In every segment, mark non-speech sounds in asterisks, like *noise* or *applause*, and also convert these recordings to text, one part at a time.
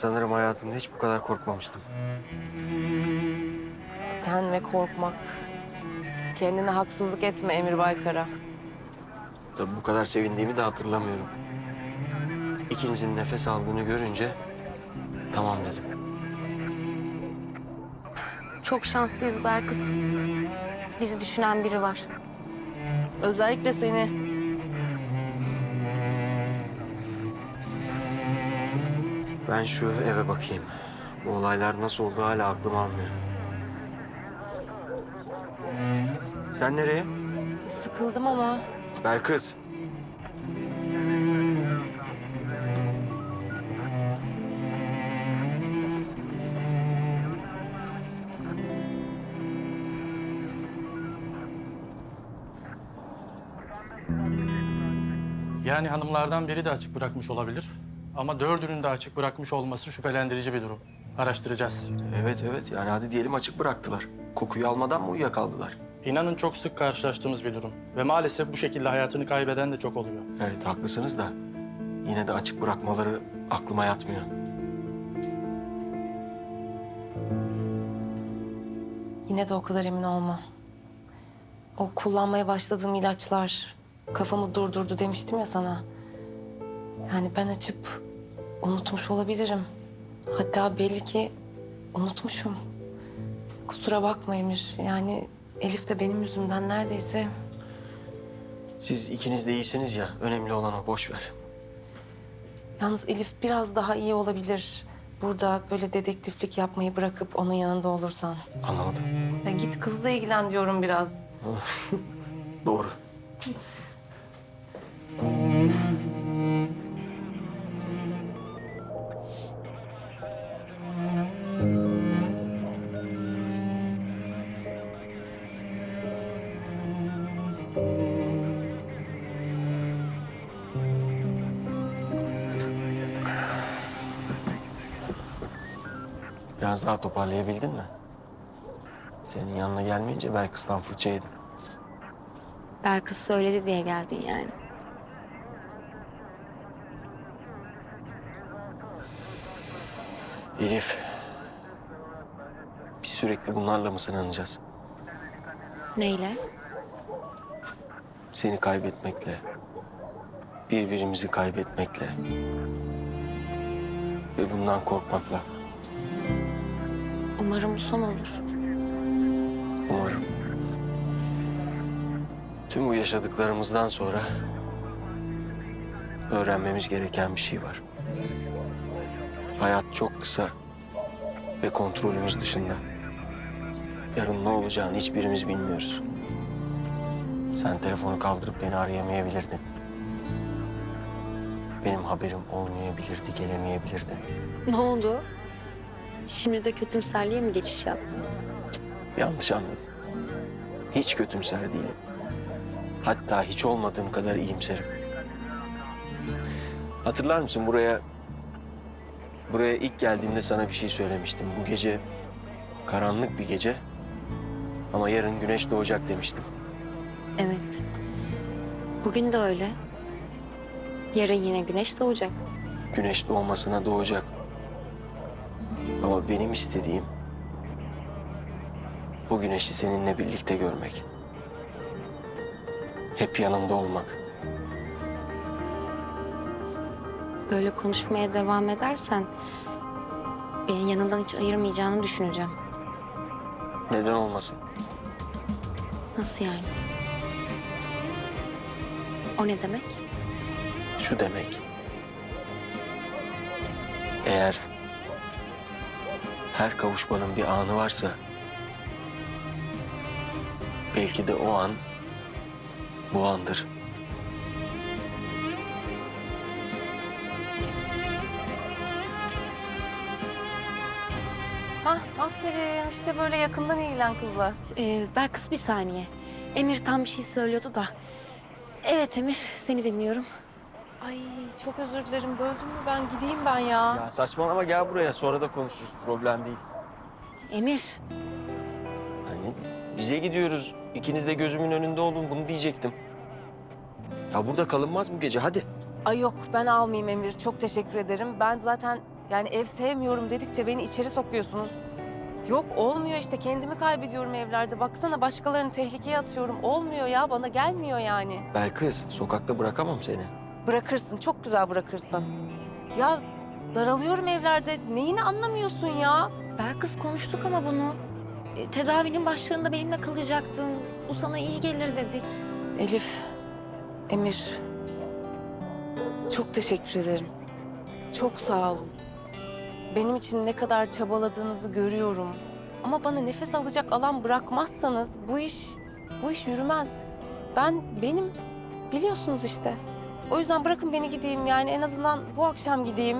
Sanırım hayatımda hiç bu kadar korkmamıştım. Sen ve korkmak. Kendine haksızlık etme Emir Baykara. Tabii bu kadar sevindiğimi de hatırlamıyorum. İkinizin nefes aldığını görünce tamam dedim. Çok şanslıyız Belkıs. Bizi düşünen biri var. Özellikle seni. Ben şu eve bakayım. Bu olaylar nasıl oldu hala aklım almıyor. Sen nereye? Sıkıldım ama. Belkıs. Yani hanımlardan biri de açık bırakmış olabilir. Ama dördünün de açık bırakmış olması şüphelendirici bir durum. Araştıracağız. Evet evet yani hadi diyelim açık bıraktılar. Kokuyu almadan mı uyuyakaldılar? İnanın çok sık karşılaştığımız bir durum. Ve maalesef bu şekilde hayatını kaybeden de çok oluyor. Evet haklısınız da yine de açık bırakmaları aklıma yatmıyor. Yine de o kadar emin olma. O kullanmaya başladığım ilaçlar kafamı durdurdu demiştim ya sana. Yani ben açıp unutmuş olabilirim. Hatta belli ki unutmuşum. Kusura bakma Emir. Yani Elif de benim yüzümden neredeyse Siz ikiniz de iyisiniz ya önemli olan o boş ver. Yalnız Elif biraz daha iyi olabilir. Burada böyle dedektiflik yapmayı bırakıp onun yanında olursan. Anlamadım. Ya git kızla ilgilen diyorum biraz. *laughs* Doğru. *laughs* Biraz daha toparlayabildin mi? Senin yanına gelmeyince Belkıs'tan fırça yedim. Belkıs söyledi diye geldin yani. Elif. Biz sürekli bunlarla mı sınanacağız? Neyle? Seni kaybetmekle. Birbirimizi kaybetmekle. Ve bundan korkmakla. Umarım son olur. Umarım. Tüm bu yaşadıklarımızdan sonra öğrenmemiz gereken bir şey var. Hayat çok kısa ve kontrolümüz dışında. Yarın ne olacağını hiçbirimiz bilmiyoruz. Sen telefonu kaldırıp beni arayamayabilirdin. Benim haberim olmayabilirdi, gelemeyebilirdin. Ne oldu? Şimdi de kötümserliğe mi geçiş yaptın? Yanlış anladın. Hiç kötümser değilim. Hatta hiç olmadığım kadar iyimserim. Hatırlar mısın buraya... Buraya ilk geldiğimde sana bir şey söylemiştim. Bu gece karanlık bir gece ama yarın güneş doğacak demiştim. Evet. Bugün de öyle. Yarın yine güneş doğacak. Güneş doğmasına doğacak. Ama benim istediğim bu güneşi seninle birlikte görmek. Hep yanında olmak. Böyle konuşmaya devam edersen... ...beni yanından hiç ayırmayacağını düşüneceğim. Neden olmasın? Nasıl yani? O ne demek? Şu demek. Eğer her kavuşmanın bir anı varsa belki de o an bu andır. Hah aferin işte böyle yakından ilgilen kızla. Ee, Belkıs bir saniye. Emir tam bir şey söylüyordu da. Evet Emir, seni dinliyorum. Ay çok özür dilerim böldüm mü ben gideyim ben ya. Ya saçmalama gel buraya sonra da konuşuruz problem değil. Emir, Hani bize gidiyoruz. İkiniz de gözümün önünde olun bunu diyecektim. Ya burada kalınmaz bu gece hadi. Ay yok ben almayayım Emir çok teşekkür ederim. Ben zaten Yani ev sevmiyorum dedikçe beni içeri sokuyorsunuz. Yok olmuyor işte kendimi kaybediyorum evlerde. Baksana başkalarını tehlikeye atıyorum. Olmuyor ya bana gelmiyor yani. Belkıs, sokakta bırakamam seni. Bırakırsın çok güzel bırakırsın. Ya daralıyorum evlerde. Neyini anlamıyorsun ya? Belkıs konuştuk ama bunu. E, tedavinin başlarında benimle kalacaktın. Bu sana iyi gelir dedik. Elif, Emir. Çok teşekkür ederim. Çok sağ olun. Benim için ne kadar çabaladığınızı görüyorum. Ama bana nefes alacak alan bırakmazsanız bu iş bu iş yürümez. Ben benim biliyorsunuz işte. O yüzden bırakın beni gideyim yani en azından bu akşam gideyim.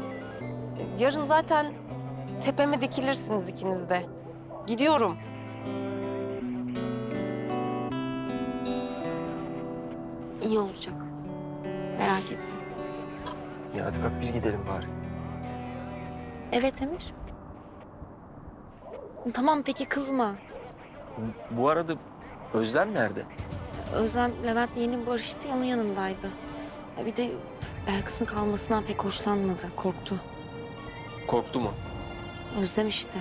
Yarın zaten tepeme dikilirsiniz ikiniz de. Gidiyorum. İyi olacak. Merak etme. Ya hadi kalk biz gidelim bari. Evet Emir. Tamam peki kızma. Bu arada Özlem nerede? Özlem Levent'le yeni barıştı ya onun yanındaydı. Ya bir de Belkıs'ın kalmasından pek hoşlanmadı. Korktu. Korktu mu? Özlem işte.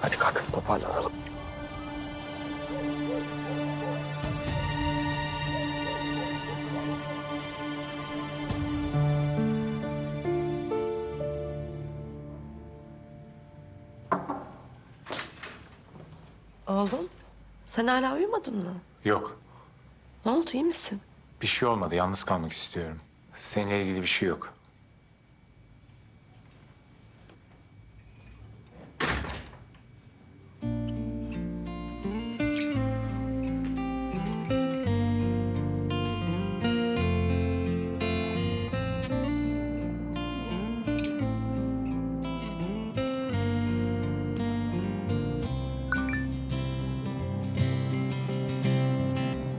Hadi kalk toparlanalım. Oğlum sen hala uyumadın mı? Yok. Ne oldu iyi misin? Bir şey olmadı. Yalnız kalmak istiyorum. Seninle ilgili bir şey yok.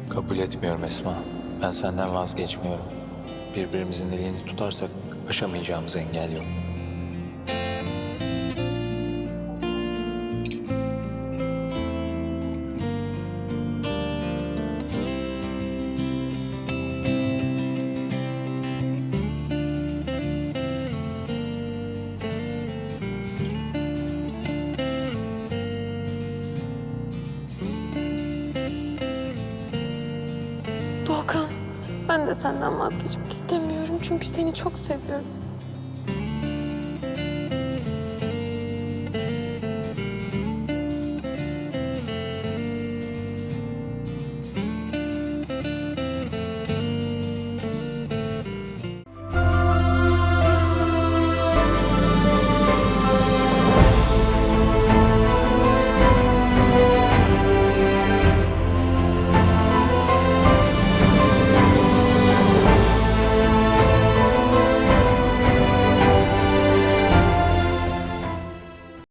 Kabul etmiyorum Esma. Ben senden vazgeçmiyorum. Birbirimizin elini tutarsak aşamayacağımız engel yok. De senden vazgeçmek istemiyorum çünkü seni çok seviyorum.